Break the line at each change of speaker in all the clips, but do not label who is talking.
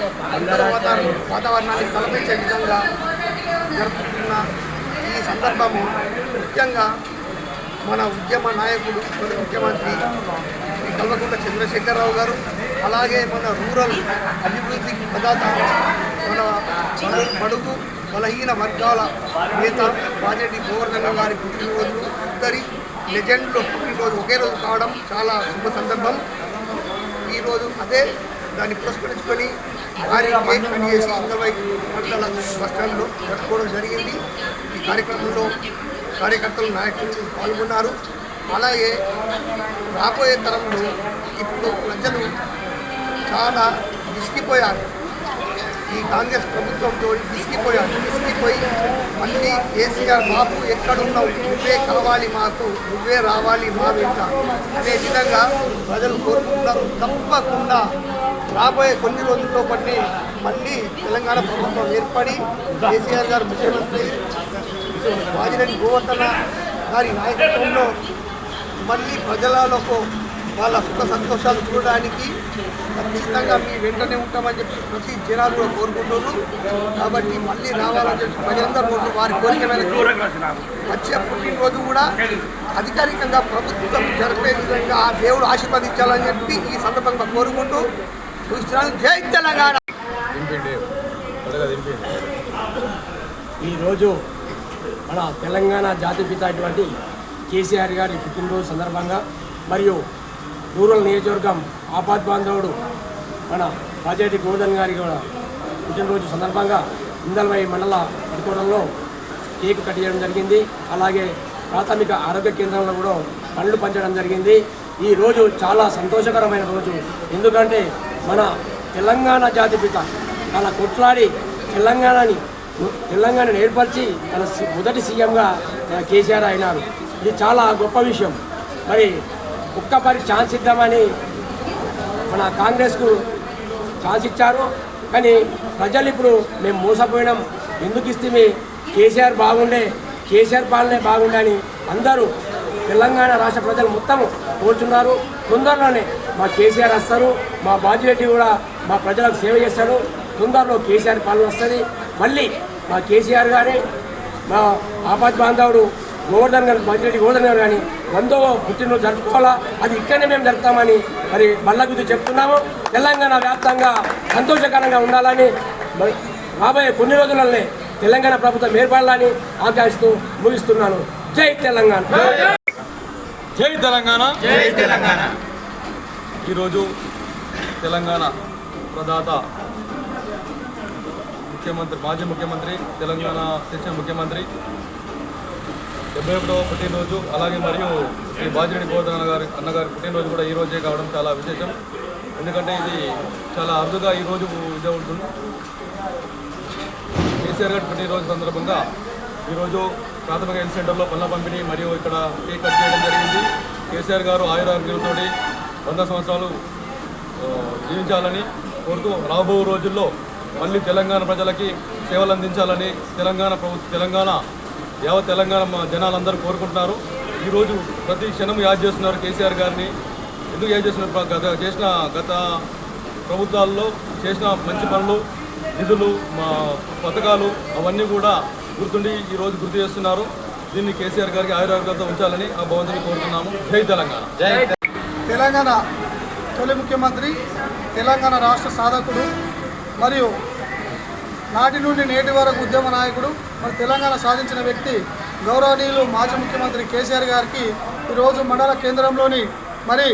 పండుగ వాతావరణాన్ని కల్పించే విధంగా జరుపుతున్న ఈ సందర్భము ముఖ్యంగా మన ఉద్యమ నాయకుడు మన ముఖ్యమంత్రి శ్రీ కల్వకుంట్ల చంద్రశేఖరరావు గారు అలాగే మన రూరల్ అభివృద్ధి ప్రదాత మన బడుగు బలహీన వర్గాల నేత బాజెటి గోవర్ధన గారి పుట్టినరోజు ఇద్దరి లెజెండ్లు పుట్టినరోజు ఒకే రోజు కావడం చాలా శుభ సందర్భం. ఈరోజు అదే దాన్ని పురస్కరించుకొని భారీ కేక్ కట్ చేసి ఇరవై మండల బస్ జరుపుకోవడం జరిగింది. ఈ కార్యక్రమంలో కార్యకర్తలు నాయకులు పాల్గొన్నారు. అలాగే రాబోయే తరంలో ఇప్పుడు ప్రజలు చాలా విసిగిపోయారు. ఈ కాంగ్రెస్ ప్రభుత్వంతో విసిగిపోయారు. విసిగిపోయి మళ్ళీ కేసీఆర్ మాకు ఎక్కడున్నావు? నువ్వే కావాలి మాకు నువ్వే రావాలి మా వెంట. అనే విధంగా ప్రజలు కోరుకుంటున్నారు. తప్పకుండా రాబోయే కొన్ని రోజుల్లో బట్టి మళ్ళీ తెలంగాణ ప్రభుత్వం ఏర్పడి కేసీఆర్ గారు ముఖ్యమంత్రి వాజిరెడ్డి గోవర్ధన గారి నాయకత్వంలో మళ్ళీ ప్రజలకు వాళ్ళ సుఖ సంతోషాలు చూడడానికి ఖచ్చితంగా మీ వెంటనే ఉంటామని చెప్పి ప్రతి జనాలు కూడా కోరుకుంటున్నారు. కాబట్టి మళ్ళీ రావాలని చెప్పి ప్రజలందరూ వారి కోరిక మేరకు వచ్చే పుట్టినరోజు కూడా అధికారికంగా ప్రభుత్వం జరిపే విధంగా ఆ దేవుడు ఆశీర్వదించాలని చెప్పి ఈ సందర్భంగా కోరుకుంటూ జై తెలంగాణ.
ఈరోజు మన తెలంగాణ జాతిపిత అటువంటి కేసీఆర్ గారి పుట్టినరోజు సందర్భంగా మరియు రూరల్ నియోజకవర్గం ఆపాద్ బాంధవుడు మన బాజేటి గోవర్ధన్ గారి కూడా పుట్టినరోజు సందర్భంగా ఇందల్వై మండల హెడ్కోవడంలో కేక్ కట్ చేయడం జరిగింది. అలాగే ప్రాథమిక ఆరోగ్య కేంద్రంలో కూడా పండ్లు పంచడం జరిగింది. ఈ రోజు చాలా సంతోషకరమైన రోజు. ఎందుకంటే మన తెలంగాణ జాతిపిత అలా కొట్లాడి తెలంగాణని తెలంగాణను ఏర్పరిచి తన మొదటి సీఎంగా కేసీఆర్ అయినారు. ఇది చాలా గొప్ప విషయం. మరి ఒక్కపరి ఛాన్స్ ఇద్దామని మన కాంగ్రెస్కు ఛాన్స్ ఇచ్చారు. కానీ ప్రజలు ఇప్పుడు మేము మోసపోయినాం. ఎందుకు ఇస్తే కేసీఆర్ బాగుండే కేసీఆర్ పాలనే బాగుండే అని అందరూ తెలంగాణ రాష్ట్ర ప్రజలు మొత్తం కోరుతున్నారు తొందరలోనే మా కేసీఆర్ వస్తారు మా బాధ్యత కూడా మా ప్రజలకు సేవ చేస్తాడు. తొందరలో కేసీఆర్ పాలన వస్తుంది. మళ్ళీ మా కేసీఆర్ కానీ మా ఆపద్ బాంధవుడు గోవర్ధన్ గారు మంచిరెడ్డి గోవర్ధన్ గారు కానీ వందో పుట్టినరోజు జరుపుకోవాలా? అది ఇక్కడనే మేము జరుపుతామని మరి బల్లగుద్ది చెప్తున్నాము. తెలంగాణ వ్యాప్తంగా సంతోషకరంగా ఉండాలని రాబోయే కొన్ని రోజులనే తెలంగాణ ప్రభుత్వం ఏర్పడాలని ఆకాంక్షిస్తూ ముగిస్తున్నాను. జై తెలంగాణ.
జై తెలంగాణ. జై తెలంగాణ. ఈరోజు తెలంగాణ ప్రదాత ముఖ్యమంత్రి మాజీ ముఖ్యమంత్రి తెలంగాణ తెచ్చిన ముఖ్యమంత్రి. డెబ్బై ఒకటవ పుట్టినరోజు అలాగే మరియు శ్రీ బాజిరెడ్డి గోవర్ధన గారి అన్నగారి పుట్టినరోజు కూడా ఈ రోజే కావడం చాలా విశేషం. ఎందుకంటే ఇది చాలా అరుదుగా ఈరోజు ఇదే ఉంటుంది. కేసీఆర్ గారి పుట్టినరోజు సందర్భంగా ఈరోజు ప్రాథమిక హెల్త్ సెంటర్లో పనుల పంపిణీ మరియు ఇక్కడ కేక్ కట్ చేయడం జరిగింది. కేసీఆర్ గారు ఆయురారోగ్యంతో వంద సంవత్సరాలు జీవించాలని కోరుతూ రాబో రోజుల్లో మళ్ళీ తెలంగాణ ప్రజలకి సేవలు అందించాలని తెలంగాణ ప్రభుత్వ తెలంగాణ యావత్ తెలంగాణ మా జనాలందరూ కోరుకుంటున్నారు. ఈరోజు ప్రతి క్షణం యాద్ చేస్తున్నారు కేసీఆర్ గారిని. ఎందుకు యాద్ చేస్తున్నారు? గత చేసిన గత ప్రభుత్వాల్లో చేసిన మంచి పనులు నిధులు మా పథకాలు అవన్నీ కూడా గుర్తుండి ఈరోజు గుర్తు చేస్తున్నారు. దీన్ని కేసీఆర్ గారికి ఆయుర్వేదంతో ఉంచాలని ఆ భవంతిని కోరుతున్నాము. జై తెలంగాణ. జై
తెలంగాణ తొలి ముఖ్యమంత్రి తెలంగాణ రాష్ట్ర సాధకుడు మరియు నాటి నుండి నేటి వరకు ఉద్యమ నాయకుడు మరి తెలంగాణ సాధించిన వ్యక్తి గౌరవనీయులు మాజీ ముఖ్యమంత్రి కేసీఆర్ గారికి ఈరోజు మండల కేంద్రంలోని మరి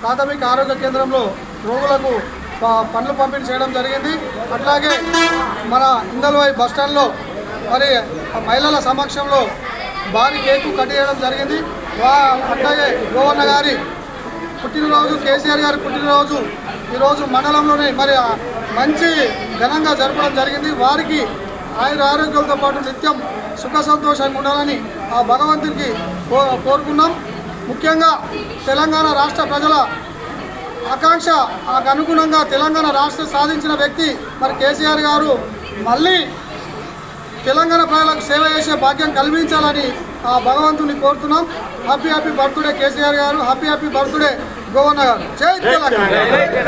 ప్రాథమిక ఆరోగ్య కేంద్రంలో రోగులకు ప- పండ్లు పంపిణీ చేయడం జరిగింది. అట్లాగే మన ఇందల్వాయి బస్టాండ్లో మరి మహిళల సమక్షంలో భారీ కేకు కట్ చేయడం జరిగింది. వా అట్లాగే గోవర్ణ గారి పుట్టినరోజు కేసీఆర్ గారి పుట్టినరోజు ఈరోజు మండలంలోనే మరి మంచి ఘనంగా జరపడం జరిగింది. వారికి ఆయన ఆరోగ్యంతో పాటు నిత్యం సుఖ సంతోషంగా ఉండాలని ఆ భగవంతునికి కో కోరుకున్నాం. ముఖ్యంగా తెలంగాణ రాష్ట్ర ప్రజల ఆకాంక్ష అనుగుణంగా తెలంగాణ రాష్ట్రం సాధించిన వ్యక్తి మరి కేసీఆర్ గారు మళ్ళీ తెలంగాణ ప్రజలకు సేవ చేసే భాగ్యం కల్పించాలని ఆ భగవంతుని కోరుతున్నాం. హ్యాపీ హ్యాపీ బర్త్డే కేసీఆర్ గారు. హ్యాపీ హ్యాపీ బర్త్డే గవర్నర్ గారు. జై తెలంగాణ.